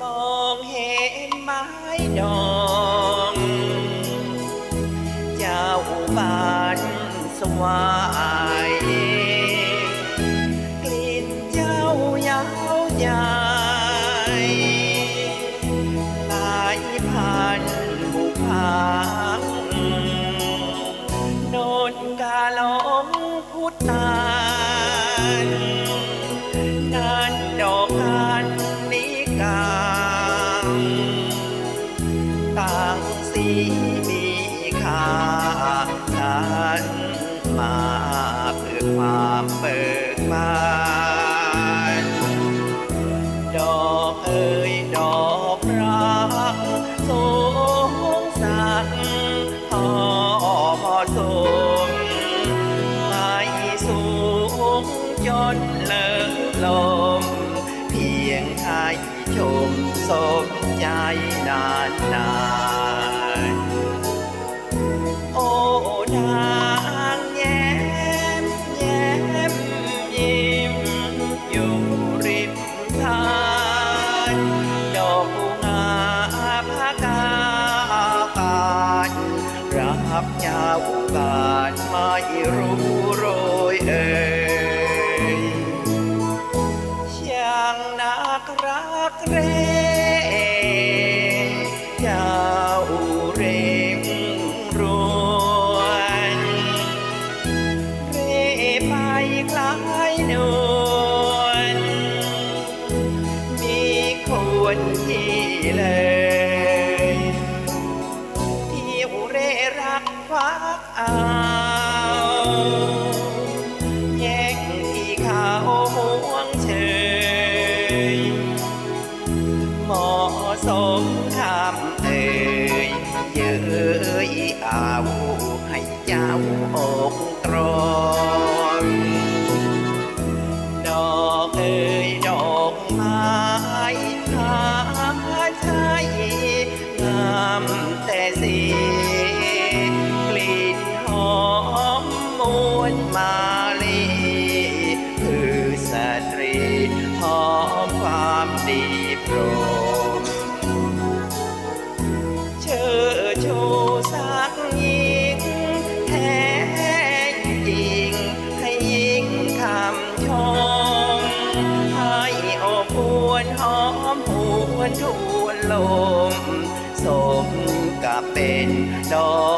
มองเห็นไม้ดองเจ้าบานสวายกลิ่นเจ้ายาวยายลายพันบุพางนกาลองพุทธาน สีมีค่าฉันมาเพื่อความเบิกบานดอกเอ่ยดอกรักสงสักทอสูงไม่สูงจนเลิศลม เพียงให้ชมสมใจนานนา รับยาวบานไม่รู้โรยเอ่ยช่างนักรักเรเจ้าเร่งรวนเร่ไปคล้ายนวลมีควรที่เลย พักเอาแย่งที่เขาห่วงเชยเหมาะสมทำเอ่ยเย้ยเอาให้เจ้าอกตรองดอกเอ่ยดอกไม้หาใช่งาม วลมาลีคือสตรีหอมความดีโปรดเชิดชูสักยิ่งแท้ยิ่งให้ยิ่งคำชมให้อบอวนหอมหวนทวนลมสมกับเป็นดอ